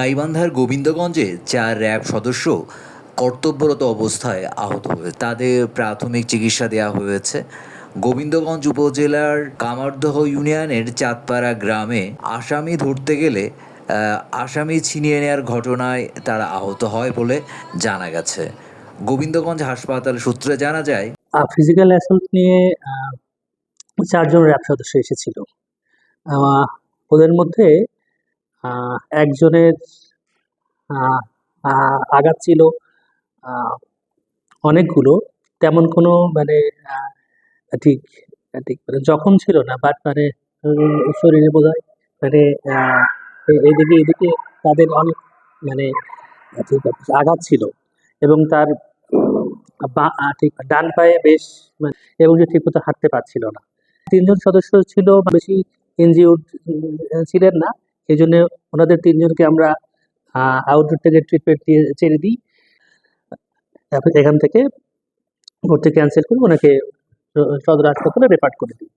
গাইবান্ধার গোবিন্দগঞ্জে চার র্যাব সদস্য কর্তব্যরত অবস্থায় আহত হয়েছে তাদের প্রাথমিক চিকিৎসা দেওয়া হয়েছে। গোবিন্দগঞ্জ উপজেলার কামারদহ ইউনিয়নের চাঁদপাড়া গ্রামে আসামি ধরতে গেলে আসামি ছিনিয়ে নেওয়ার ঘটনায় তারা আহত হয় বলে জানা গেছে। গোবিন্দগঞ্জ হাসপাতাল সূত্রে জানা যায় ফিজিক্যাল অ্যাসল্ট নিয়ে চারজন র্যাব সদস্য এসেছিল। ওদের মধ্যে একজনের আঘাত ছিল অনেকগুলো। তেমন কোনো মানে ঠিক ঠিক মানে জখম ছিল না বাট মানে শরীরে বোধ হয় মানে এদিকে এদিকে তাদের অনেক মানে ঠিক আঘাত ছিল। এবং তার ঠিক, ডান পায়ে বেশ মানে এবং যে ঠিক মতো হাঁটতে পারছিল না। তিনজন সদস্য ছিল, বেশি ইনজিউর্ড ছিলেন না। এই জন্য ওনাদের তিনজনকে আমরা আউটডোর থেকে ট্রিটমেন্ট দিয়ে ছেড়ে দিই। এখান থেকে ভর্তি ক্যান্সেল করে ওনাকে সদর হাসপাতালে রেফার করে দিই।